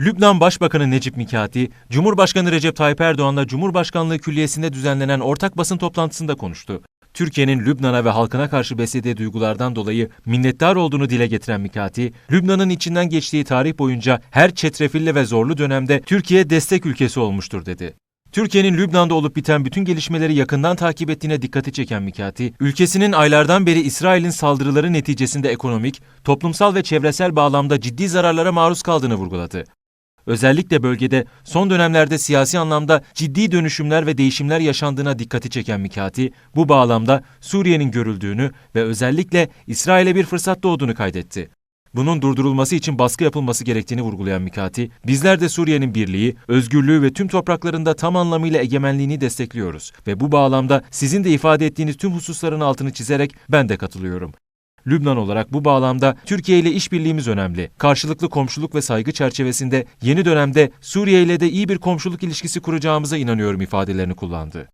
Lübnan Başbakanı Necip Mikati, Cumhurbaşkanı Recep Tayyip Erdoğan'la Cumhurbaşkanlığı Külliyesi'nde düzenlenen ortak basın toplantısında konuştu. Türkiye'nin Lübnan'a ve halkına karşı beslediği duygulardan dolayı minnettar olduğunu dile getiren Mikati, Lübnan'ın içinden geçtiği tarih boyunca her çetrefilli ve zorlu dönemde Türkiye destek ülkesi olmuştur dedi. Türkiye'nin Lübnan'da olup biten bütün gelişmeleri yakından takip ettiğine dikkati çeken Mikati, ülkesinin aylardan beri İsrail'in saldırıları neticesinde ekonomik, toplumsal ve çevresel bağlamda ciddi zararlara maruz kaldığını vurguladı. Özellikle bölgede son dönemlerde siyasi anlamda ciddi dönüşümler ve değişimler yaşandığına dikkati çeken Mikati, bu bağlamda Suriye'nin görüldüğünü ve özellikle İsrail'e bir fırsat doğduğunu kaydetti. Bunun durdurulması için baskı yapılması gerektiğini vurgulayan Mikati, bizler de Suriye'nin birliği, özgürlüğü ve tüm topraklarında tam anlamıyla egemenliğini destekliyoruz ve bu bağlamda sizin de ifade ettiğiniz tüm hususların altını çizerek ben de katılıyorum. Lübnan olarak bu bağlamda Türkiye ile işbirliğimiz önemli. Karşılıklı komşuluk ve saygı çerçevesinde yeni dönemde Suriye ile de iyi bir komşuluk ilişkisi kuracağımıza inanıyorum ifadelerini kullandı.